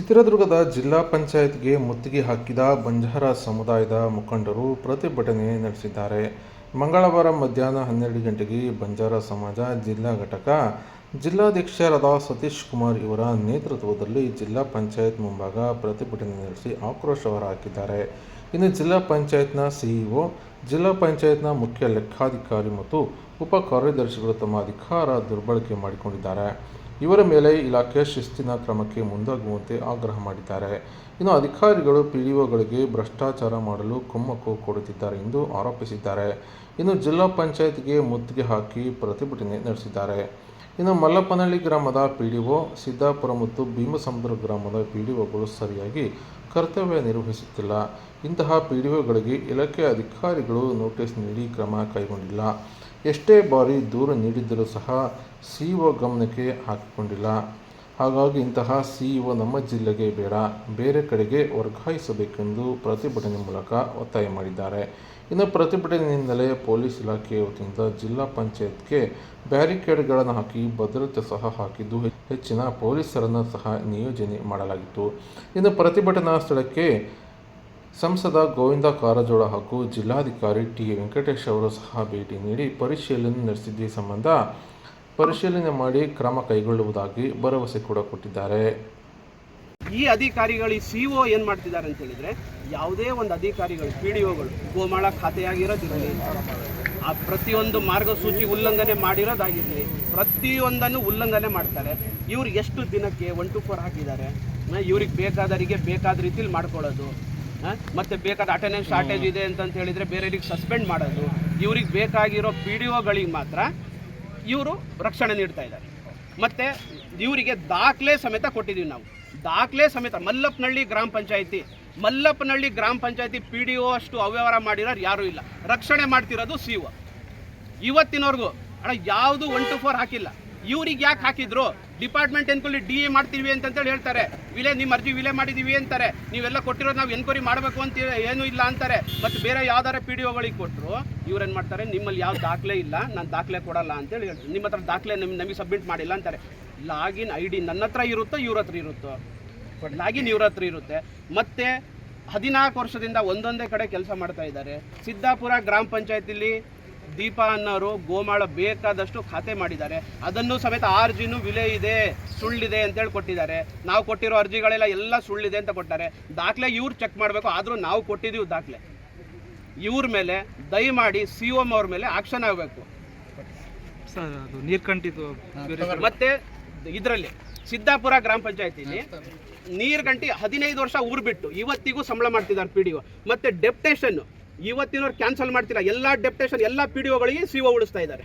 ಚಿತ್ರದುರ್ಗದ ಜಿಲ್ಲಾ ಪಂಚಾಯತ್ಗೆ ಮುತ್ತಿಗೆ ಹಾಕಿದ ಬಂಜಾರ ಸಮುದಾಯದ ಮುಖಂಡರು ಪ್ರತಿಭಟನೆ ನಡೆಸಿದ್ದಾರೆ. ಮಂಗಳವಾರ ಮಧ್ಯಾಹ್ನ ಹನ್ನೆರಡು ಗಂಟೆಗೆ ಬಂಜಾರ ಸಮಾಜ ಜಿಲ್ಲಾ ಘಟಕ ಜಿಲ್ಲಾಧ್ಯಕ್ಷರಾದ ಸತೀಶ್ ಕುಮಾರ್ ಇವರ ನೇತೃತ್ವದಲ್ಲಿ ಜಿಲ್ಲಾ ಪಂಚಾಯತ್ ಮುಂಭಾಗ ಪ್ರತಿಭಟನೆ ನಡೆಸಿ ಆಕ್ರೋಶ ಹೊರಹಾಕಿದ್ದಾರೆ. ಇನ್ನು ಜಿಲ್ಲಾ ಪಂಚಾಯತ್ನ ಸಿಇಒ, ಜಿಲ್ಲಾ ಪಂಚಾಯತ್ನ ಮುಖ್ಯ ಲೆಕ್ಕಾಧಿಕಾರಿ ಮತ್ತು ಉಪ ಕಾರ್ಯದರ್ಶಿಗಳು ತಮ್ಮ ಅಧಿಕಾರ ದುರ್ಬಳಕೆ ಮಾಡಿಕೊಂಡಿದ್ದಾರೆ. ಇವರ ಮೇಲೆ ಇಲಾಖೆ ಶಿಸ್ತಿನ ಕ್ರಮಕ್ಕೆ ಮುಂದಾಗುವಂತೆ ಆಗ್ರಹ ಮಾಡಿದ್ದಾರೆ. ಇನ್ನು ಅಧಿಕಾರಿಗಳು ಪಿಡಿಒಗಳಿಗೆ ಭ್ರಷ್ಟಾಚಾರ ಮಾಡಲು ಕುಮ್ಮಕ್ಕು ಕೊಡುತ್ತಿದ್ದಾರೆ ಎಂದು ಆರೋಪಿಸಿದ್ದಾರೆ. ಇನ್ನು ಜಿಲ್ಲಾ ಪಂಚಾಯತ್ಗೆ ಮುತ್ತಿಗೆ ಹಾಕಿ ಪ್ರತಿಭಟನೆ ನಡೆಸಿದ್ದಾರೆ. ಇನ್ನು ಮಲ್ಲಪ್ಪನಹಳ್ಳಿ ಗ್ರಾಮದ ಪಿಡಿಒ, ಸಿದ್ದಾಪುರ ಮತ್ತು ಭೀಮಸಮುದ್ರ ಗ್ರಾಮದ ಪಿಡಿಒಗಳು ಸರಿಯಾಗಿ ಕರ್ತವ್ಯ ನಿರ್ವಹಿಸುತ್ತಿಲ್ಲ. ಇಂತಹ ಪಿಡಿಒಗಳಿಗೆ ಇಲಾಖೆ ಅಧಿಕಾರಿಗಳು ನೋಟಿಸ್ ನೀಡಿ ಕ್ರಮ ಕೈಗೊಂಡಿಲ್ಲ. ಎಷ್ಟೇ ಬಾರಿ ದೂರು ನೀಡಿದ್ದರೂ ಸಹ ಸಿಇಒ ಗಮನಕ್ಕೆ ಹಾಕಿಕೊಂಡಿಲ್ಲ. ಹಾಗಾಗಿ ಇಂತಹ ಸಿಇಒ ನಮ್ಮ ಜಿಲ್ಲೆಗೆ ಬೇಡ, ಬೇರೆ ಕಡೆಗೆ ವರ್ಗಾಯಿಸಬೇಕೆಂದು ಪ್ರತಿಭಟನೆ ಮೂಲಕ ಒತ್ತಾಯ ಮಾಡಿದ್ದಾರೆ. ಇನ್ನು ಪ್ರತಿಭಟನೆಯಿಂದಲೇ ಪೊಲೀಸ್ ಇಲಾಖೆಯ ವತಿಯಿಂದ ಜಿಲ್ಲಾ ಪಂಚಾಯತ್ಗೆ ಬ್ಯಾರಿಕೇಡ್ಗಳನ್ನು ಹಾಕಿ ಭದ್ರತೆ ಸಹ ಹಾಕಿದ್ದು ಹೆಚ್ಚಿನ ಪೊಲೀಸರನ್ನು ಸಹ ನಿಯೋಜನೆ ಮಾಡಲಾಗಿತ್ತು. ಇನ್ನು ಪ್ರತಿಭಟನಾ ಸ್ಥಳಕ್ಕೆ ಸಂಸದ ಗೋವಿಂದ ಕಾರಜೋಳ ಹಾಗೂ ಜಿಲ್ಲಾಧಿಕಾರಿ ಟಿ ವೆಂಕಟೇಶ್ ಅವರು ಸಹ ಭೇಟಿ ನೀಡಿ ಪರಿಶೀಲನೆ ನಡೆಸಿದ್ದ ಸಂಬಂಧ ಪರಿಶೀಲನೆ ಮಾಡಿ ಕ್ರಮ ಕೈಗೊಳ್ಳುವುದಾಗಿ ಭರವಸೆ ಕೂಡ ಕೊಟ್ಟಿದ್ದಾರೆ. ಈ ಅಧಿಕಾರಿಗಳು ಈ ಸಿ ಒ ಏನು ಮಾಡ್ತಿದ್ದಾರೆ ಅಂತ ಹೇಳಿದ್ರೆ ಯಾವುದೇ ಒಂದು ಅಧಿಕಾರಿಗಳು, ಪಿ ಡಿ ಒಗಳು, ಗೋಮಾಳ ಖಾತೆಯಾಗಿರೋದಿರಲಿ, ಆ ಪ್ರತಿಯೊಂದು ಮಾರ್ಗಸೂಚಿ ಉಲ್ಲಂಘನೆ ಮಾಡಿರೋದಾಗಿರಲಿ, ಪ್ರತಿಯೊಂದನ್ನು ಉಲ್ಲಂಘನೆ ಮಾಡ್ತಾರೆ. ಇವ್ರು ಎಷ್ಟು ದಿನಕ್ಕೆ ಒನ್ ಟು ಫೋರ್ ಹಾಕಿದ್ದಾರೆ? ಇವ್ರಿಗೆ ಬೇಕಾದವರಿಗೆ ಬೇಕಾದ ರೀತಿಲಿ ಮಾಡ್ಕೊಳ್ಳೋದು. ಮತ್ತೆ ಬೇಕಾದ ಅಟೆಂಡೆನ್ಸ್ ಶಾರ್ಟೇಜ್ ಇದೆ ಅಂತ ಹೇಳಿದ್ರೆ ಬೇರೆಯವ್ರಿಗೆ ಸಸ್ಪೆಂಡ್ ಮಾಡೋದು. ಇವ್ರಿಗೆ ಬೇಕಾಗಿರೋ ಪಿ ಡಿ ಒಗಳಿಗೆ ಮಾತ್ರ ಇವರು ರಕ್ಷಣೆ ನೀಡ್ತಾ ಇದ್ದಾರೆ. ಮತ್ತೆ ಇವರಿಗೆ ದಾಖಲೆ ಸಮೇತ ಕೊಟ್ಟಿದ್ದೀವಿ ನಾವು. ದಾಖಲೆ ಸಮೇತ ಮಲ್ಲಪ್ಪನಹಳ್ಳಿ ಗ್ರಾಮ ಪಂಚಾಯಿತಿ, ಮಲ್ಲಪ್ಪನಹಳ್ಳಿ ಗ್ರಾಮ ಪಂಚಾಯತಿ ಪಿ ಡಿ ಒ ಅಷ್ಟು ಅವ್ಯವಹಾರ ಮಾಡಿರೋರು ಯಾರೂ ಇಲ್ಲ. ರಕ್ಷಣೆ ಮಾಡ್ತಿರೋದು ಸಿ ಒ ಇವತ್ತಿನವರೆಗೂ, ಅಣ್ಣ, ಯಾವುದು ಒನ್ ಟು ಫೋರ್ ಹಾಕಿಲ್ಲ. ಇವ್ರಿಗೆ ಯಾಕೆ ಹಾಕಿದ್ರು? ಡಿಪಾರ್ಟ್ಮೆಂಟ್ ಎನ್ಕೊಳ್ಳಿ ಡಿ ಎ ಮಾಡ್ತೀವಿ ಅಂತಂತೇಳಿ ಹೇಳ್ತಾರೆ. ವಿಲೆ ನಿಮ್ಮ ಅರ್ಜಿ ವಿಲೆ ಮಾಡಿದೀವಿ ಅಂತಾರೆ. ನೀವೆಲ್ಲ ಕೊಟ್ಟಿರೋದು ನಾವು ಎನ್ಕ್ವೈರಿ ಮಾಡಬೇಕು ಅಂತ ಏನೂ ಇಲ್ಲ ಅಂತಾರೆ. ಮತ್ತು ಬೇರೆ ಯಾವ್ದಾರ ಪಿ ಡಿ ಒಗಳಿಗೆ ಕೊಟ್ಟರು ಇವ್ರು ಮಾಡ್ತಾರೆ? ನಿಮ್ಮಲ್ಲಿ ಯಾವ ದಾಖಲೆ ಇಲ್ಲ, ನಾನು ದಾಖಲೆ ಕೊಡಲ್ಲ ಅಂತೇಳಿ ಹೇಳ್ತೀನಿ ನಿಮ್ಮ ಹತ್ರ ದಾಖಲೆ ನಿಮ್ಮ ನಮಗೆ ಸಬ್ಮಿಟ್ ಮಾಡಿಲ್ಲ ಅಂತಾರೆ. ಲಾಗಿನ್ ಐ ಡಿ ನನ್ನ ಹತ್ರ ಇರುತ್ತೋ, ಇವ್ರ ಹತ್ರ ಇರುತ್ತೋ? ಲಾಗಿನ್ ಇವ್ರ ಹತ್ರ ಇರುತ್ತೆ. ಮತ್ತೆ ಹದಿನಾಲ್ಕು ವರ್ಷದಿಂದ ಒಂದೊಂದೇ ಕಡೆ ಕೆಲಸ ಮಾಡ್ತಾ ಇದ್ದಾರೆ. ಸಿದ್ದಾಪುರ ಗ್ರಾಮ ಪಂಚಾಯತಿಲಿ ದೀಪ ಅನ್ನೋರು ಗೋಮಾಳ ಬೇಕಾದಷ್ಟು ಖಾತೆ ಮಾಡಿದ್ದಾರೆ. ಅದನ್ನು ಸಮೇತ ಆ ಅರ್ಜಿನೂ ವಿಲೆ ಇದೆ ಸುಳ್ಳಿದೆ ಅಂತೇಳಿ ಕೊಟ್ಟಿದ್ದಾರೆ. ನಾವು ಕೊಟ್ಟಿರೋ ಅರ್ಜಿಗಳೆಲ್ಲ ಎಲ್ಲ ಸುಳ್ಳಿದೆ ಅಂತ ಕೊಟ್ಟಾರೆ. ದಾಖಲೆ ಇವ್ರು ಚೆಕ್ ಮಾಡಬೇಕು ಆದರೂ ನಾವು ಕೊಟ್ಟಿದ್ದೀವಿ ದಾಖಲೆ. ಇವ್ರ ಮೇಲೆ ದಯಮಾಡಿ ಸಿ ಒಮ್ ಅವ್ರ ಮೇಲೆ ಆಕ್ಷನ್ ಆಗಬೇಕು. ಸರ್ ಅದು ನೀರು ಕಂಟಿದ್ದು ಬೇರೆ ಮತ್ತೆ ಇದರಲ್ಲಿ ಸಿದ್ದಾಪುರ ಗ್ರಾಮ ಪಂಚಾಯತಿಲಿ ನೀರ್ಗಂಟಿ ಹದಿನೈದು ವರ್ಷ ಊರು ಬಿಟ್ಟು ಇವತ್ತಿಗೂ ಸಂಬಳ ಮಾಡ್ತಿದ್ದಾರೆ ಪಿ ಡಿ ಒ ಮತ್ತೆ ಡೆಪ್ಟೇಷನ್ ಇವತ್ತಿನವ್ರು ಕ್ಯಾನ್ಸಲ್ ಮಾಡ್ತಿಲ್ಲ. ಎಲ್ಲ ಡೆಪ್ಟೇಷನ್ ಎಲ್ಲ ಪಿ ಡಿ ಒಗಳಿಗೆ ಸಿ ಒ ಉಳಿಸ್ತಾ ಇದ್ದಾರೆ.